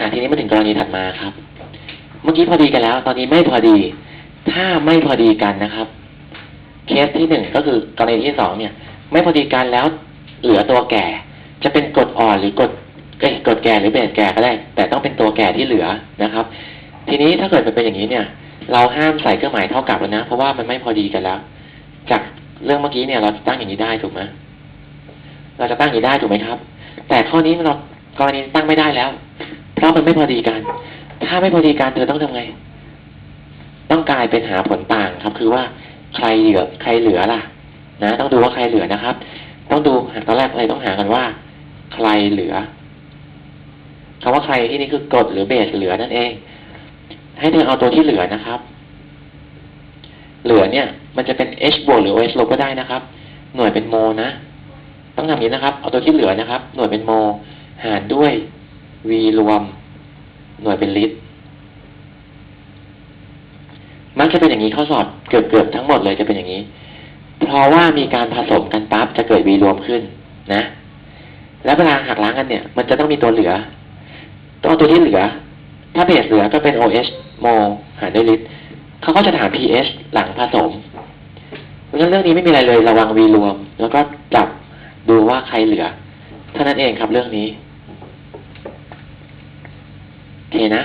อะทีนี้มาถึงกรณีถัดมาครับ เมื่อกี้พอดีกันแล้ว ตอนนี้ไม่พอดี ถ้าไม่พอดีกันนะครับ เคสที่หนึ่งก็คือกรณีที่สองเนี่ย ไม่พอดีกันแล้วเหลือตัวแก่ จะเป็นกดอ่อนหรือกดเอ้ยกดแก่หรือเบสแก่ก็ได้ แต่ต้องเป็นตัวแก่ที่เหลือนะครับ ทีนี้ถ้าเกิดมันเป็นอย่างนี้เนี่ย เราห้ามใส่เครื่องหมายเท่ากับแล้วนะ เพราะว่ามันไม่พอดีกันแล้ว จากเรื่องเมื่อกี้เนี่ย เราตั้งอย่างนี้ได้ถูกไหมเราจะตั้งอย่างนี้ได้ถูกไหมครับ แต่ข้อนี้เรากรณีตั้งไม่ได้แล้ว เพราะมันไม่พอดีกัน ถ้าไม่พอดีกันเธอต้องทำไง ต้องกลายเป็นหาผลต่างครับ คือว่าใครเหลือใครเหลือล่ะ นะ ต้องดูว่าใครเหลือนะครับ ต้องดูตอนแรกอะไรต้องหากันว่า ใครเหลือคำว่าใครที่นี่คือกดหรือเบสเหลือนั่นเอง ให้เธอเอาตัวที่เหลือนะครับ เหลือเนี่ย มันจะเป็น h บวกหรือ oh ลบก็ได้นะครับ หน่วยเป็นโมนะ ต้องทำอย่างนี้นะครับ เอาตัวที่เหลือนะครับ หน่วยเป็นโม หารด้วย v รวม หน่วยเป็นลิตร มักจะเป็นอย่างนี้ข้อสอบเกือบเกือบทั้งหมดเลยจะเป็นอย่างนี้ เพราะว่ามีการผสมกันปั๊บจะเกิด v รวมขึ้นนะ แล้วเวลาหักล้างกันเนี่ย มันจะต้องมีตัวเหลือต้องตัวที่เหลือ ถ้าเบสเหลือก็เป็น OH โมหารด้วยลิตรเขาก็จะถาม pH หลังผสมเพราะฉะนั้นเรื่องนี้ไม่มีอะไรเลยระวัง v รวม แล้วก็จับดูว่าใครเหลือเท่านั้นเองครับเรื่องนี้ เคนะ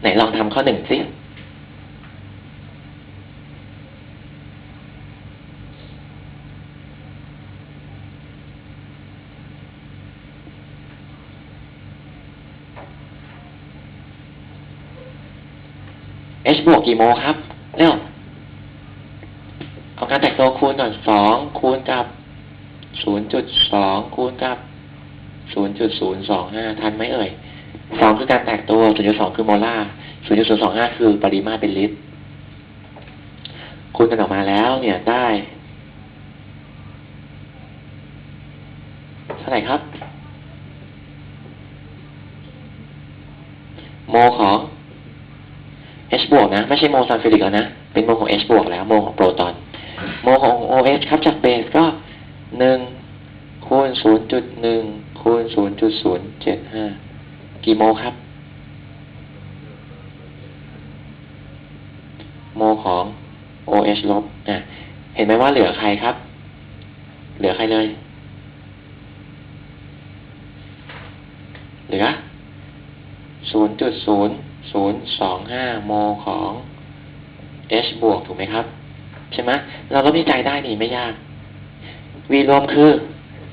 ไหนลองทำข้อหนึ่งสิ h บวกกี่โมครับ เร็วเอาการแตกตัวคูณก่อนสองคูณกับศูนย์จุดสองคูณกับศูนย์จุดศูนย์สองห้าทันไหมเอ่ย สองคือการแตกตัวศูนย์จุดสองคือโมลาศูนย์จุดศูนย์สองห้าคือปริมาตรเป็นลิตรคูณกันออกมาแล้วเนี่ยได้เท่าไหร่ครับ โมของ H บวกนะ ไม่ใช่โมซัลฟิริกแล้วนะ เป็นโมของ H บวกแล้ว โมของโปรตอน โมของ OH ครับจากเบสก็หนึ่งคูณศูนย์จุดหนึ่งคูณศูนย์จุดศูนย์เจ็ดห้า กี่โมครับ โมของ OH ลบอะเห็นไหมว่าเหลือใครครับ เหลือใครเลย เหลือศูนย์จุดศูนย์ศูนย์สองห้าโมของ H บวกถูกไหมครับ ใช่ไหมเราลบที่ใจได้นี่ไม่ยาก V รวมคือ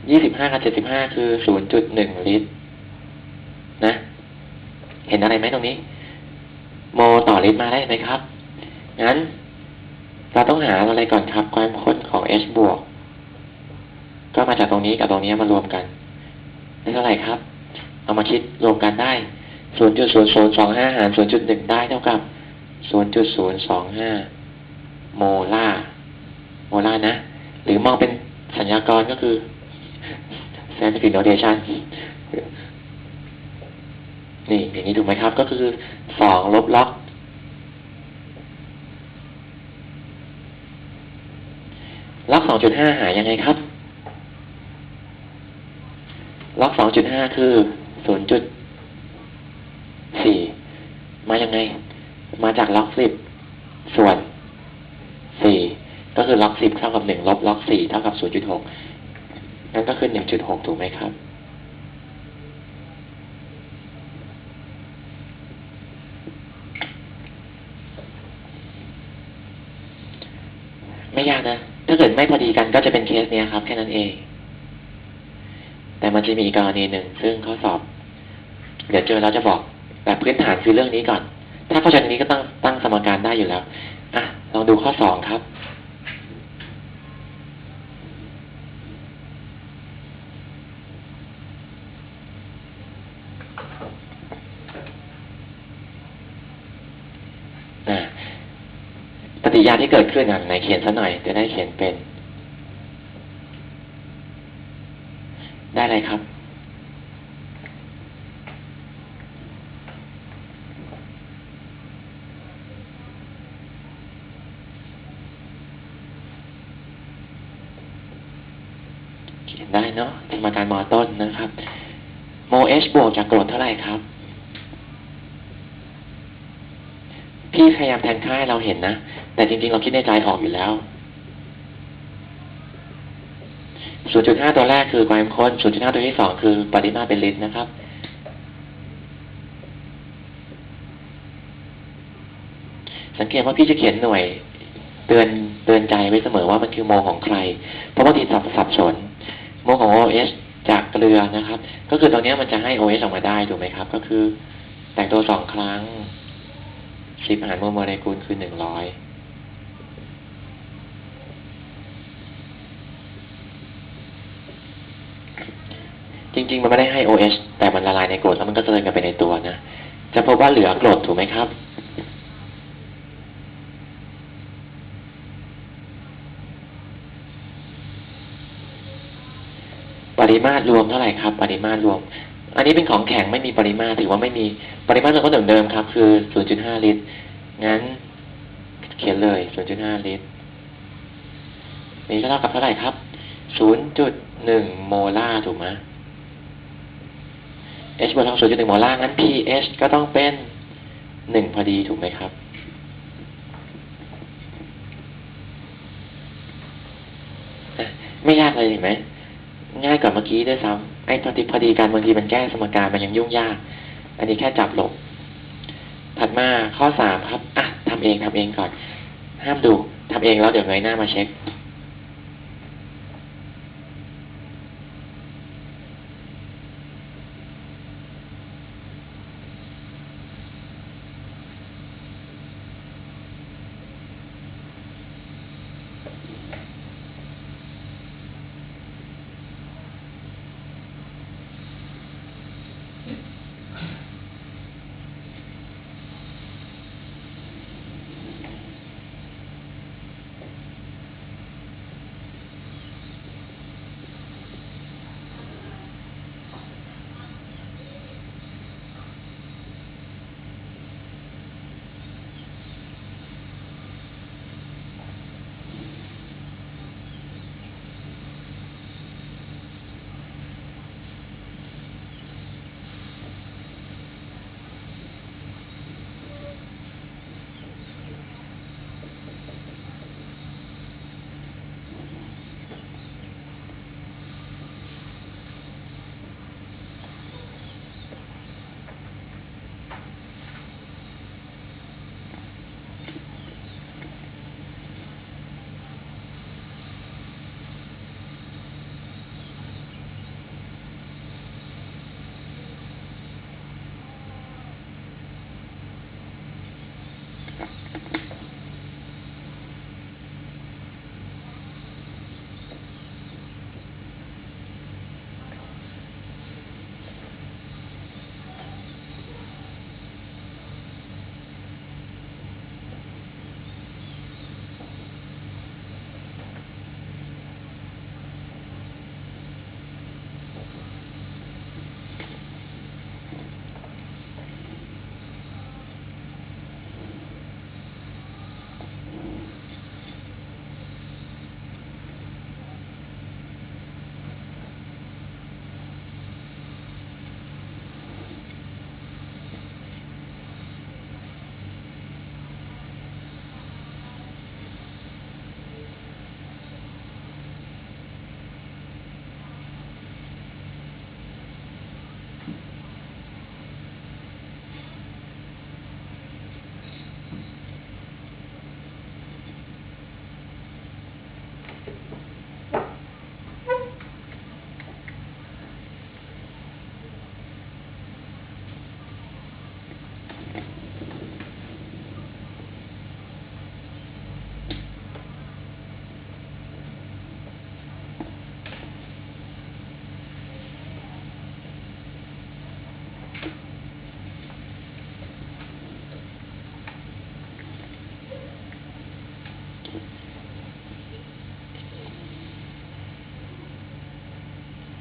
ยี่สิบห้ากับเจ็ดสิบห้าคือศูนย์จุดหนึ่งลิตร นะ เห็นอะไรไหมตรงนี้ โมต่อลิตรมาได้ไหมครับ งั้น เราต้องหาอะไรก่อนครับ ความข้นของ H บวก ก็มาจากตรงนี้กับตรงนี้มารวมกันได้เท่าไหร่ครับ เอามาคิดรวมกันได้ศูนย์จุดศูนย์ศูนย์สองห้าหารศูนย์จุดหนึ่งได้เท่ากับศูนย์จุดศูนย์สองห้าโมลาร์โมลาร์นะ หรือมองเป็นสัญญากรก็คือ scientific notation นี่อย่างนี้ถูกไหมครับ ก็คือสองลบล็อกล็อกสองจุดห้าหายยังไงครับล็อกสองจุดห้าคือศูนย์จุดสี่มายังไง มาจากล็อกสิบส่วนสี่ก็คือล็อกสิบเท่ากับหนึ่งลบล็อกสี่เท่ากับศูนย์จุดหกนั่นก็คือหนึ่งจุดหกถูกไหมครับ ไม่ ยากนะ ถ้าเกิดไม่พอดีกันก็จะเป็นเคสเนี้ยครับ แค่นั้นเอง แต่มันจะมีกกรณีหนึ่งซึ่งข้อสอบ เดี๋ยวเจอแล้วจะบอกแบบพื้นฐานคือเรื่องนี้ก่อน ถ้าเข้าใจตรงนี้ก็ตั้งตั้งสมการได้อยู่แล้ว อะลองดูข้อสองครับ อะ ยาที่เกิดขึ้นอะไหนเขียนซะหน่อยจะได้เขียนเป็น ได้เลยครับเขียนได้เนาะสมการมอต้นนะครับ โมเอชบวกจากกรดเท่าไหร่ครับ พี่พยายามแทนค่าให้เราเห็นนะ แต่จริงๆ เราคิดในใจออกอยู่แล้ว 0.5 ตัวแรกคือความเข้มข้น 0.5 ตัวที่สองคือปริมาตรเป็นลิตรนะครับ สังเกตว่าพี่จะเขียนหน่วย เตือนเตือนใจไว้เสมอว่ามันคือโมของใคร เพราะบางทีสับสับสน โมของ OH จากเกลือนะครับ ก็คือตรงนี้มันจะให้ OH ออกมาได้ถูกไหมครับ ก็คือแตกตัวสองครั้ง สิบหารโมโมเลกุลคือหนึ่งร้อยจริง ๆ มันไม่ได้ให้ OH แต่มันละลายในกรดแล้วมันก็เจะเดินกันไปในตัวนะ จะพบว่าเหลือกรดถูกไหมครับ ปริมาตรรวมเท่าไหร่ครับ ปริมาตรรวม อันนี้เป็นของแข็งไม่มีปริมาตรถือว่าไม่มีปริมาตรรวมก็เหมือนเดิมครับ คือ 0.5 ลิตร งั้น เขียนเลย 0.5 ลิตร นี่เท่ากับเท่าไหร่ครับ 0.1 โมลาร์ถูกไหม H บวกทอง0.1 โมลาร์งั้น pH ก็ต้องเป็น 1 พอดีถูกไหมครับไม่ยากเลยเห็นไหม ง่ายกว่าเมื่อกี้ด้วยซ้ำ ไอ้ตอดีพอดีกันบางทีมันแก้สมการมันยังยุ่งยาก อันนี้แค่จับหลบ ถัดมาข้อสามครับ อะทำเองทำเองก่อน ห้ามดูทำเองแล้วเดี๋ยวเงยหน้ามาเช็ค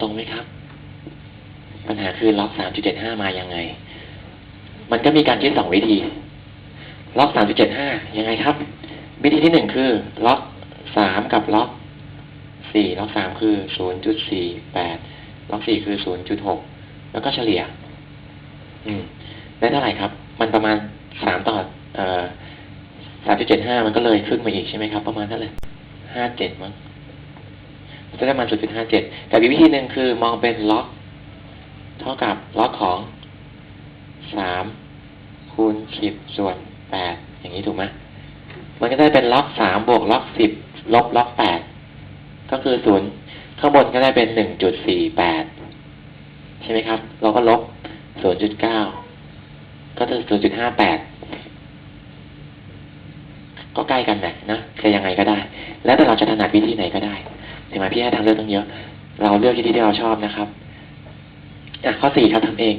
รงไหมครับ ปัญหาคือล็อกสามจุดเจ็ดห้ามายังไง มันก็มีการคิดสองวิธี ล็อกสามจุดเจ็ดห้ายังไงครับ วิธีที่หนึ่งคือ ล็อกสามกับล็อกสี่ล็อกสามคือศูนย์จุดสี่แปดล็อกสี่คือศูนย์จุดหกแล้วก็เฉลี่ย อืมได้เท่าไหร่ครับ มันประมาณสามต่อเอ่อสามจุดเจ็ดห้ามันก็เลยขึ้นมาอีกใช่ไหมครับ ประมาณเท่าไหร่ห้าเจ็ดมั้ง มันจะได้ประมาณศูนย์จุดห้าเจ็ดแต่อีกวิธีหนึ่งคือมองเป็นล็อก เท่ากับล็อกของสามคูณสิบส่วนแปดอย่างนี้ถูกไหมมันก็ได้เป็นล็อกสามบวกล็อกสิบลบล็อกแปดก็คือศูนย์ข้างบนก็ได้เป็นหนึ่งจุดสี่แปดใช่ไหมครับ เราก็ลบศูนย์จุดเก้าก็คือศูนย์จุดห้าแปดก็ใกล้กันนะนะจะยังไงก็ได้ แล้วแต่เราจะถนัดวิธีไหนก็ได้ ห็นไหมพี่ให้ทางเลือกตั้งเยอะ เราเลือกที่ที่เราชอบนะครับอะข้อสี่ครับทำเอง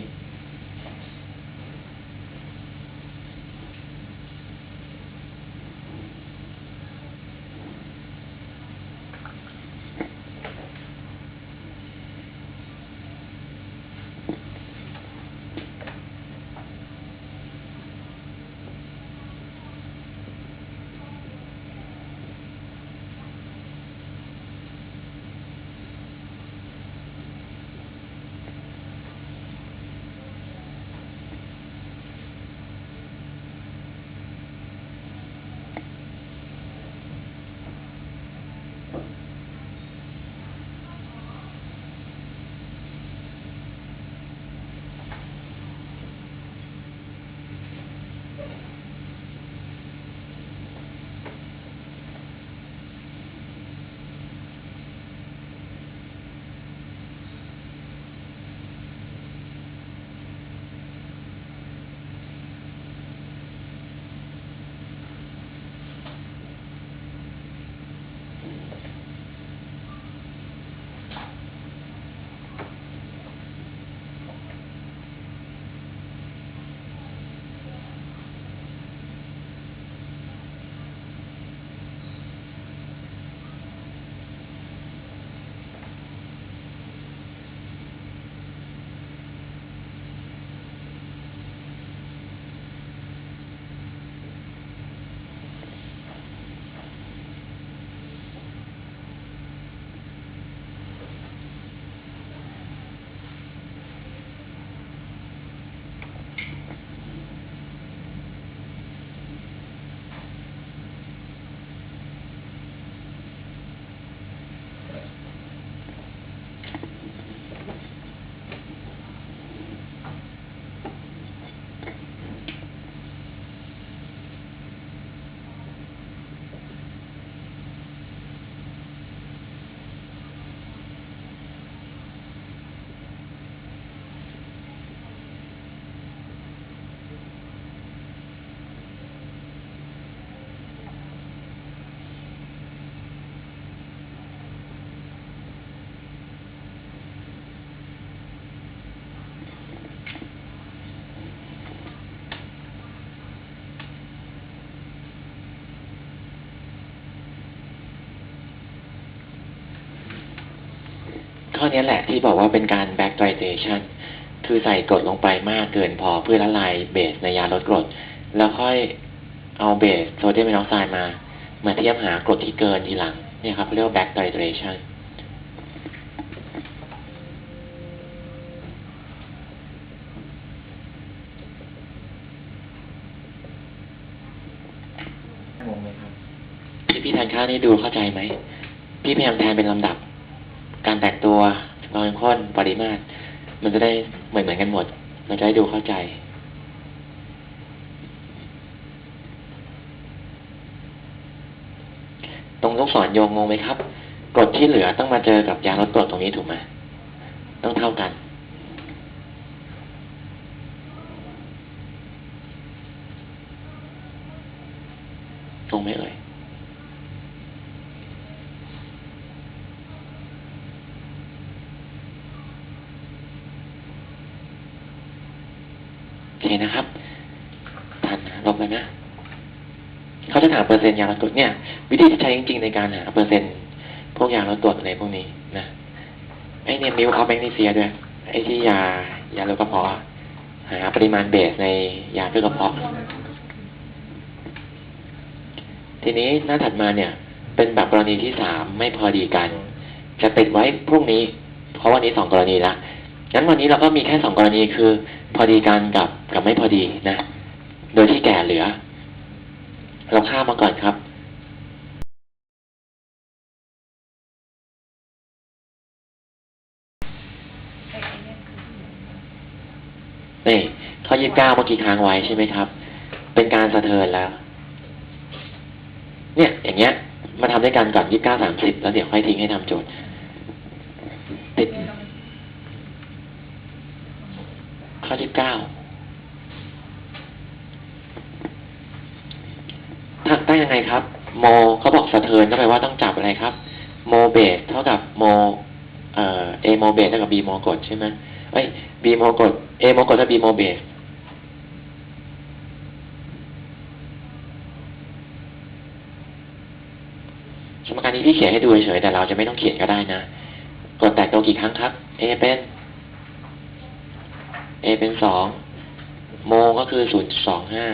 ข้อนี้แหละที่บอกว่าเป็นการ back titration คือใส่กรดลงไปมากเกินพอเพื่อละลายเบสในยาลดกรด แล้วค่อยเอาเบสโซเดียมไฮดรอกไซด์มามาเทียบหากรดที่เกินทีหลัง เนี่ยครับเขาเรียกว่า back titration งงไหมครับที่พี่แทนข้าวนี่ดูเข้าใจไหม พี่พยายามแทนเป็นลำดับ การแตกตัวรอยข้นปริมาตร มันจะได้เหมือนเหมือนกันหมดเราจะได้ดูเข้าใจ ตรงลูกศรโยงงงไหมครับกรดที่เหลือต้องมาเจอกับยาลดกรดตรงนี้ถูกไหมต้องเท่ากันตรงไหมเอ่ย โอเคนะครับทันนะลบเลยนะ เขาจะถาเปอร์เซ็นต์ยาลดกรดเนี่ย วิธีที่ใช้จริงๆในการหาเปอร์เซ็นต์พวกยาลดกรดอะไรพวกนี้นะไอเนี่ยมิลเอาแมกนีเซียด้วยไอที่ยายาลดกระเพาะหาปริมาณเบสในยาเพื่อกระเพาะ ทีนี้หน้าถัดมาเนี่ย เป็นแบบกรณีที่สามไม่พอดีกัน จะติดไว้พรุ่งนี้ เพราะวันนี้สองกรณีละงั้นวันนี้เราก็มีแค่สองกรณีคือ พอดีกันกับกับไม่พอดีนะ โดยที่แก่เหลือ เราข้ามมาก่อนครับนี่ข้อยี่สิบเก้าเมื่อกี้ค้างไว้ใช่ไหมครับ เป็นการสะเทินแล้ว เนี่ย อย่างเงี้ย มาทำด้วยกันก่อนยี่สิบเก้าสามสิบแล้วเดี๋ยวค่อยทิ้งให้ทำโจทย์ติดข้อที่เก้า ถักได้ยังไงครับ โมเขาบอกสะเทินก็แปลว่าต้องจับอะไรครับ โมเบสเท่ากับโมเอ่อเอโมเบสเท่ากับบีโมกดใช่ไหมเอ้ยบีโมกดเอโมกดเท่าบีโมเบสสมการนี้พี่เขียนให้ดูเฉยๆแต่เราจะไม่ต้องเขียนก็ได้นะ กดแตกตัวกี่ครั้งครับ A เป็น A เป็นสองโมก็คือศูนย์สองห้า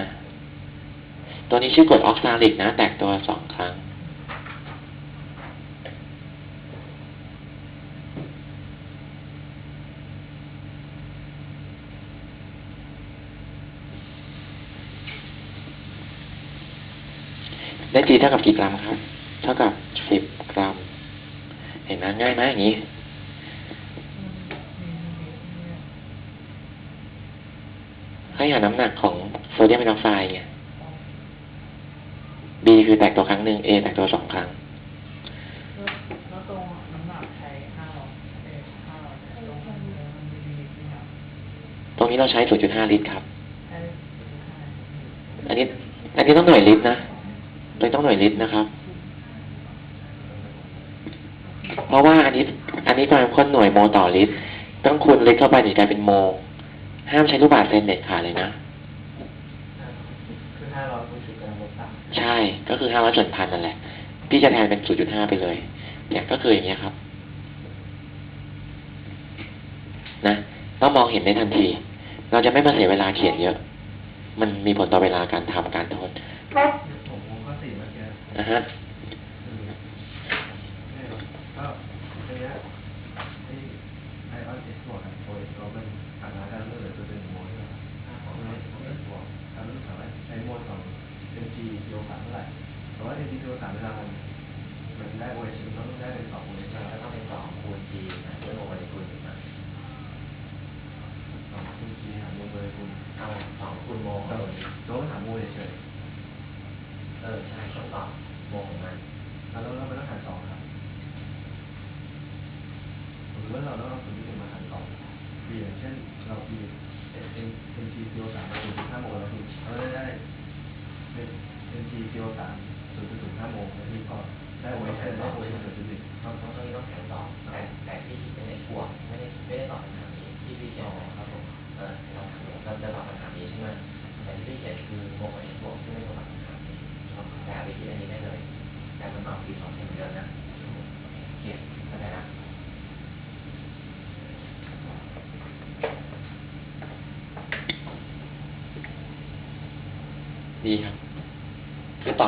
ตัวนี้ชื่อกดออกซาลิกนะ แตกตัวสองครั้ง ได้จีเท่ากับกี่กรัมครับ เท่ากับสิบกรัม เห็นไหมง่ายไหมอย่างนี้ให้หาน้ำหนักของโซเดียมไฮดรอกไซด์เนี่ย B คือแตกตัวครั้งหนึ่ง A แตกตัวสองครั้งแล้วตรงน้ำหนักใช้ห้าร้อยเอ็ดห้าร้อยตรงมันมีลิมิตไหมครับตรงนี้เราใช้ 0.5 ลิตรครับใช้ศูนย์ห้าอันนี้ อันนี้ต้องหน่วยลิตรนะตัวนี้ต้องหน่วยลิตรนะครับ เพราะว่าอันนี้ อันนี้การค้นหน่วยโมต่อลิตร ต้องคูณลิตรเข้าไปถึงกลายเป็นโม ห้ามใช้ลูกบาศก์เซนเด็ดขาดเลยนะ คือห้าร้อยคูณสิบกำลังลบสาม ใช่ก็คือห้าร้อยส่วนพันนั่นแหละ พี่จะแทนเป็น0.5ไปเลย เนี่ยก็คืออย่างเงี้ยครับ นะต้องมองเห็นได้ทันที เราจะไม่มาเสียเวลาเขียนเยอะ มันมีผลต่อเวลาการทำการทนผมผมก็สี่เมื่อกี้นะฮะ ก็ระยะไอ้ไอออนเอ็กซ์บวกกับโอเอ็กซ์ก็เป็นฐานะการเลือกตัวเป็นโมลใช่ไหมของไอออนเอ็กซ์บวกการเลือกถามว่าใช้โมลของ mg กิโลกรัมเท่าไหร่ แต่ว่า mg กิโลก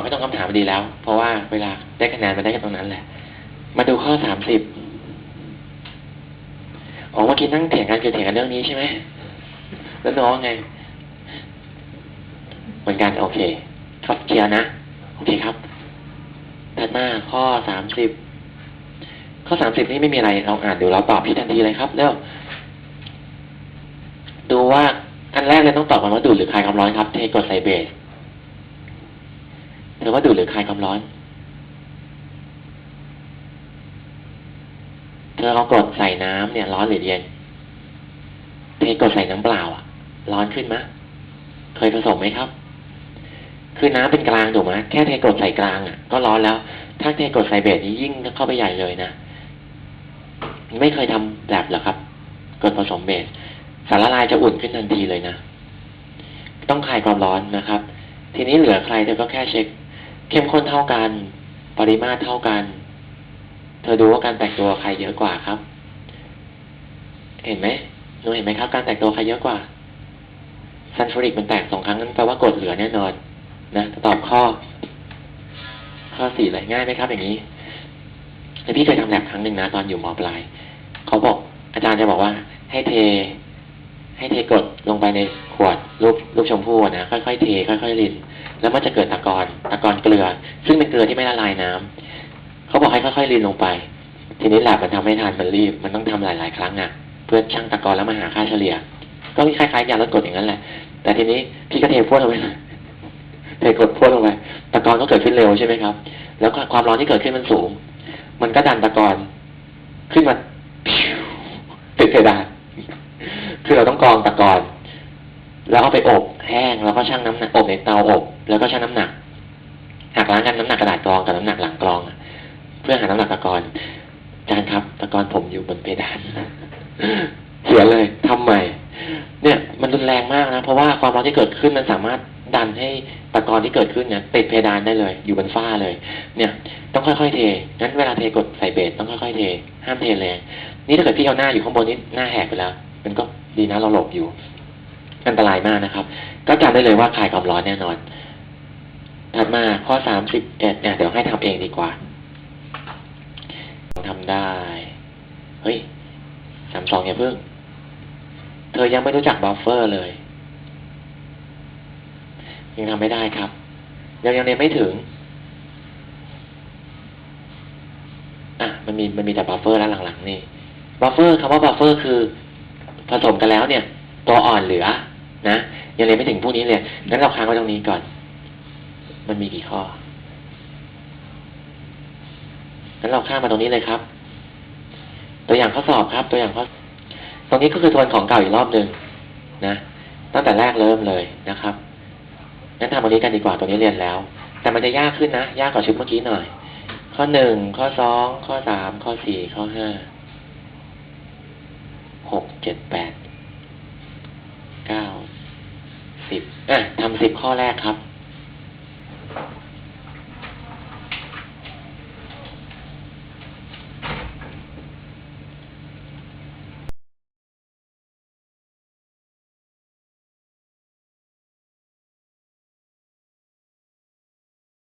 ไม่ต้องคำถามดีแล้ว เพราะว่าเวลาได้คะแนนมาได้กันตรงนั้นแหละ มาดูข้อสามสิบอ๋อเมื่อกี้นั่งเถียงกันคือเถียงกันเรื่องนี้ใช่ไหมแล้วน้องไง เหมือนกันโอเค ครับเคลียร์นะ โอเคครับถัดมาข้อสามสิบข้อสามสิบนี่ไม่มีอะไรลองอ่านดูเราตอบพี่ทันทีเลยครับแล้วดูว่าอันแรกเลยต้องตอบก่อนว่าดูดหรือคลายความร้อนครับ เทกดใส่เบส เธอว่าดูดหรือคลายความร้อนเธอเอากดใส่น้ำเนี่ยร้อนหรือเย็นเทกดใส่น้ำเปล่าอะ ร้อนขึ้นไหมเคยผสมไหมครับ คือน้ำเป็นกลางถูกไหมแค่เทกดใส่กลางอะ ก็ร้อนแล้ว ถ้าเทกดใส่เบสนี่ยิ่งเข้าไปใหญ่เลยนะไม่เคยทำแบบหรอครับ กดผสมเบส สารละลายจะอุ่นขึ้นทันทีเลยนะ ต้องคลายความร้อนนะครับ ทีนี้เหลือใครเธอก็แค่เช็ค เข้มข้นเท่ากัน ปริมาตรเท่ากัน เธอดูว่าการแตกตัวใครเยอะกว่าครับ เห็นไหมหนูเห็นไหมครับ การแตกตัวใครเยอะกว่าซัลฟูริกมันแตกสองครั้งนั้นแปลว่ากดเหลือแน่นอน นะตอบข้อ ข้อสี่เลยง่ายไหมครับ อย่างนี้แต่พี่เคยทำแลบครั้งหนึ่งนะ ตอนอยู่มอปลาย เขาบอกอาจารย์จะบอกว่า ให้เท ให้เทกรดลงไปในขวดรูปรูปชมพู่นะค่อยๆเทค่อยๆรินแล้วมันจะเกิดตะกอนตะกอนเกลือ ซึ่งเป็นเกลือที่ไม่ละลายน้ำเขาบอกให้ค่อยๆรินลงไป ทีนี้แลบมันทำให้ทานมันรีบมันต้องทำหลาย ๆ ครั้งอะ เพื่อชั่งตะกอนแล้วมาหาค่าเฉลี่ย ก็คล้ายๆยาลดกรดอย่างนั้นแหละ แต่ทีนี้พี่ก็เทพวดลงไปเทกรดพวดลงไปตะกอนก็เกิดขึ้นเร็วใช่ไหมครับ แล้วความร้อนที่เกิดขึ้นมันสูง มันก็ดันตะกอนขึ้นมาติดเพดาน คือเราต้องกรองตะกอนแล้วเอาไปอบแห้งแล้วก็ชั่งน้ำหนักอบในเตาอบ แล้วก็ชั่งน้ำหนักหักล้างกันน้ำหนักกระดาษกรองกับน้ำหนักหลังกรองเพื่อหาน้ำหนักตะกอนอาจารย์ครับ ตะกอนผมอยู่บนเพดานเสียเลยทำใหม่ เนี่ยมันรุนแรงมากนะ เพราะว่าความร้อนที่เกิดขึ้นมันสามารถดันให้ตะกอนที่เกิดขึ้นเนี่ยติดเพดานได้เลย อยู่บนฝ้าเลย เนี่ย ต้องค่อยๆเทงั้นเวลาเทกดใส่เบสต้องค่อยๆเท ห้ามเทแรงนี่ถ้าเกิดพี่เอาหน้าอยู่ข้างบนนี่หน้าแหกไปแล้ว มันก็ ดีนะเราหลบอยู่ อันตรายมากนะครับ ก็จำได้เลยว่าคลายความร้อนแน่นอนถัดมาข้อสามสิบเอ็ดเนี่ยเดี๋ยวให้ทำเองดีกว่าทำได้ เฮ้ยสามสองอย่าเพิ่ง เธอยังไม่รู้จักบัฟเฟอร์เลยยังทำไม่ได้ครับ ยังยังเรียนไม่ถึง อะ มันมีมันมีแต่บัฟเฟอร์แล้วหลังๆนี่บัฟเฟอร์คำว่าบัฟเฟอร์คือ ผสมกันแล้วเนี่ย ตัวอ่อนเหลือ นะยังเรียนไม่ถึงพวกนี้เลยงั้นเราค้างไว้ตรงนี้ก่อน มันมีกี่ข้องั้นเราข้ามมาตรงนี้เลยครับ ตัวอย่างข้อสอบครับ ตัวอย่างข้อตรงนี้ก็คือทวนของเก่าอีกรอบหนึ่งนะตั้งแต่แรกเริ่มเลยนะครับงั้นทำตรงนี้กันดีกว่าตรงนี้เรียนแล้ว แต่มันจะยากขึ้นนะ ยากกว่าชุดเมื่อกี้หน่อย ข้อหนึ่งข้อสองข้อสามข้อสี่ข้อห้า กเจ็ดแปดเก้าสิบอะทำสิบข้อแรกครับ